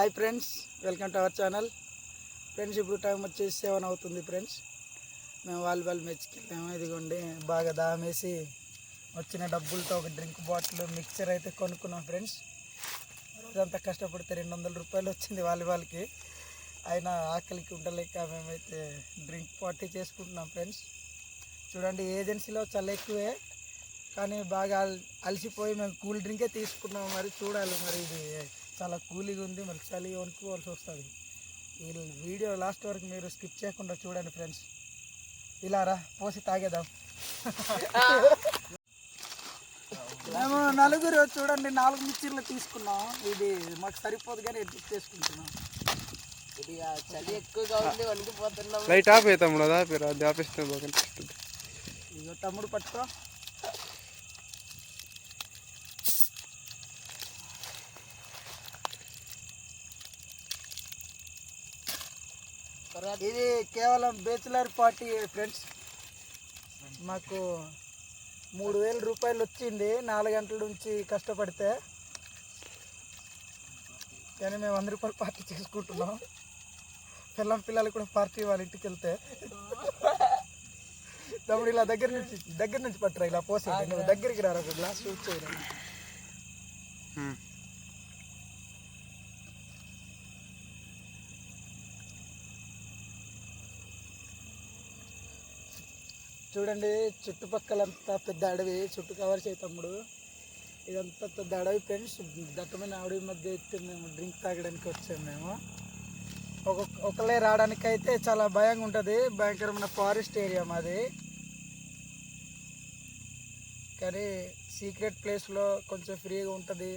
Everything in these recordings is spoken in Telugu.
Hi friends welcome to our channel friends ఇప్పుడు టైం వచ్చేసి సెవెన్ అవుతుంది ఫ్రెండ్స్ మేము వాలీబాల్ మ్యాచ్కి వెళ్ళాము. ఇదిగోండి బాగా దామేసి వచ్చిన డబ్బులతో ఒక డ్రింక్ బాటిల్ మిక్చర్ అయితే కొనుక్కున్నాం ఫ్రెండ్స్ రోజంతా కష్టపడితే రెండు వందల రూపాయలు వచ్చింది వాలీబాల్కి అయినా ఆకలికి ఉండలేక మేమైతే డ్రింక్ పార్టీ చేసుకుంటున్నాం ఫ్రెండ్స్ చూడండి ఏజెన్సీలో చాలా ఎక్కువే. కానీ బాగా అలసిపోయి మేము కూల్ డ్రింకే తీసుకున్నాం. మరి చూడాలి మరి ఇది చాలా కూలీగా ఉంది మరి చలి వణుకోవాల్సి వస్తుంది. ఈ వీడియో లాస్ట్ వరకు మీరు స్కిప్ చేయకుండా చూడండి ఫ్రెండ్స్. ఇలా రా పోసి తాగేద్దాం. మేము నలుగురు చూడండి నాలుగు మిక్చర్లు తీసుకున్నాం. ఇది మాకు సరిపోదు కానీ అడ్జస్ట్ చేసుకుంటున్నాం. ఇది చలి ఎక్కువగా ఉంది వణికిపోతున్నాం లైట్ ఆఫ్ అవుతాం కదా ఆపేస్తే బాగా తమ్ముడు పట్టుకో. ఇది కేవలం బ్యాచులర్ పార్టీ ఫ్రెండ్స్. మాకు మూడు వేల రూపాయలు వచ్చింది. నాలుగు గంటల నుంచి కష్టపడితే కానీ మేము వంద రూపాయలు పార్టీ చేసుకుంటున్నాం. పిల్లం పిల్లలు కూడా పార్టీ వాళ్ళ ఇంటికి వెళ్తే. తమ్ముడు ఇలా దగ్గర నుంచి దగ్గర నుంచి పట్టరా ఇలా పోసే నువ్వు దగ్గరికి రారా ఒక గ్లాస్ షూట్ చూడండి చుట్టుపక్కలంతా పెద్ద అడవి చుట్టూ కవర్ చేయి తమ్ముడు. ఇదంతా పెద్ద అడవి ఫ్రెండ్స్. దట్టమైన అడవి మధ్య అయితే మేము డ్రింక్ తాగడానికి వచ్చాము మేము. ఒక ఒకళ్ళే రావడానికి అయితే చాలా భయంగా ఉంటుంది. భయంకరమైన ఫారెస్ట్ ఏరియా మాది. కానీ సీక్రెట్ ప్లేస్లో కొంచెం ఫ్రీగా ఉంటుంది.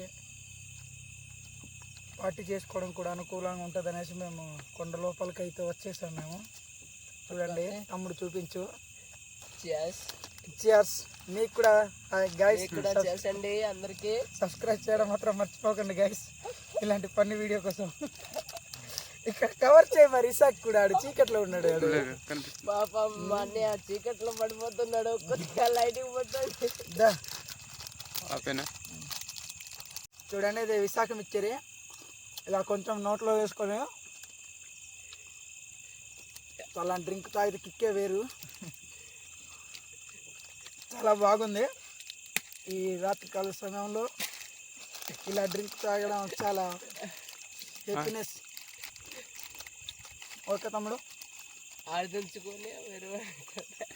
పార్టీ చేసుకోవడం కూడా అనుకూలంగా ఉంటుంది అనేసి మేము కొండ లోపలికి అయితే వచ్చేసాం మేము. చూడండి తమ్ముడు చూపించు. Cheers. చియర్స్ మీకు కూడా గైస్ కూడా అండి అందరికి. సబ్స్క్రైబ్ చేయడం మాత్రం మర్చిపోకండి గైస్ ఇలాంటి పని వీడియో కోసం. ఇక్కడ కవర్ చేయ మరి ఇసాక్ కూడా ఆడు. చీకట్లో ఉన్నాడు ఆడు. కనిపిస్తుంది పాపం మా అన్నయ్య చీకట్లో పడిపోతున్నాడు. కొద్దిగా లైటింగ్ ఆపేనా? చూడండి ఇది విశాఖ మిక్చరి. ఇలా కొంచెం నోట్లో వేసుకొని చాలా డ్రింక్ తాగితే కిక్కే వేరు. చాలా బాగుంది. ఈ రాత్రికాల సమయంలో ఇలా డ్రింక్ తాగడం చాలా హ్యాపీనెస్ ఓకే తమ్ముడు.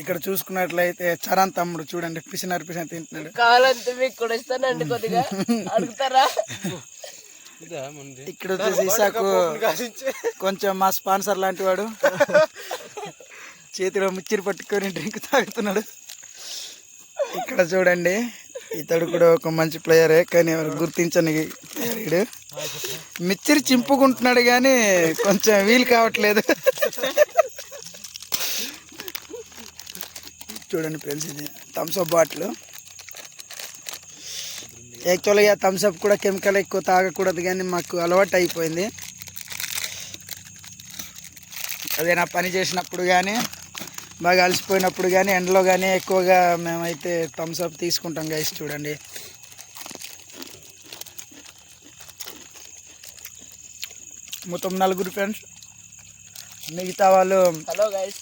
ఇక్కడ చూసుకున్నట్లయితే చరణ్ తమ్ముడు చూడండి పిసినారు పిసిన తింటున్నాడు. కావాలంటే మీకు కూడా ఇస్తానండి కొద్దిగా. అడుగుతారా? ఇక్కడ వచ్చేసి ఇసాకు కొంచెం మా స్పాన్సర్ లాంటి వాడు. చేతిలో మిక్చర్ పట్టుకొని డ్రింక్ తాగుతున్నాడు. ఇక్కడ చూడండి ఇతడు కూడా ఒక మంచి ప్లేయరే కానీ ఎవరు గుర్తించని player మిచ్చిరి చింపుకుంటున్నాడు కానీ కొంచెం వీలు కావట్లేదు. చూడండి ఫ్రెండ్స్ ఇది థమ్స్అప్ బాటిల్. యాక్చువల్గా థమ్స్అప్ కూడా కెమికల్ ఎక్కువ తాగకూడదు కానీ మాకు అలవాటు అయిపోయింది. అదే నా పని చేసినప్పుడు కానీ బాగా అలసిపోయినప్పుడు కానీ ఎండలో కానీ ఎక్కువగా మేమైతే థమ్స్అప్ తీసుకుంటాం గైస్ చూడండి. మొత్తం నలుగురు ఫ్రెండ్స్ మిగతా వాళ్ళు హలో గైస్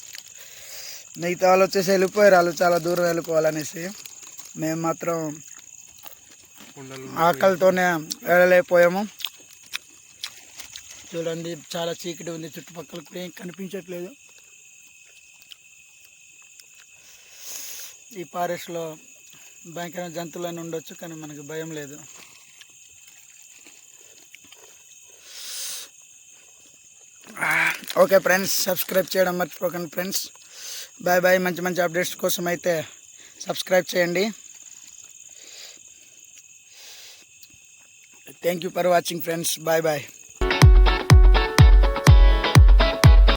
మిగతా వాళ్ళు వచ్చేసి వెళ్ళిపోయారు వాళ్ళు చాలా దూరం వెళ్ళిపోవాలనేసి. మేము మాత్రం ఆకలితోనే వెళ్ళలేకపోయాము. చూడండి చాలా చీకటి ఉంది చుట్టుపక్కల కూడా ఏం కనిపించట్లేదు. ఈ ఫారెస్ట్లో భయంకరమైన జంతువులన్నీ ఉండొచ్చు కానీ మనకు భయం లేదు. ఓకే ఫ్రెండ్స్ సబ్స్క్రైబ్ చేయడం మర్చిపోకండి ఫ్రెండ్స్. బాయ్ బాయ్ మంచి మంచి అప్డేట్స్ కోసం అయితే సబ్స్క్రైబ్ చేయండి. Thank you for watching friends bye bye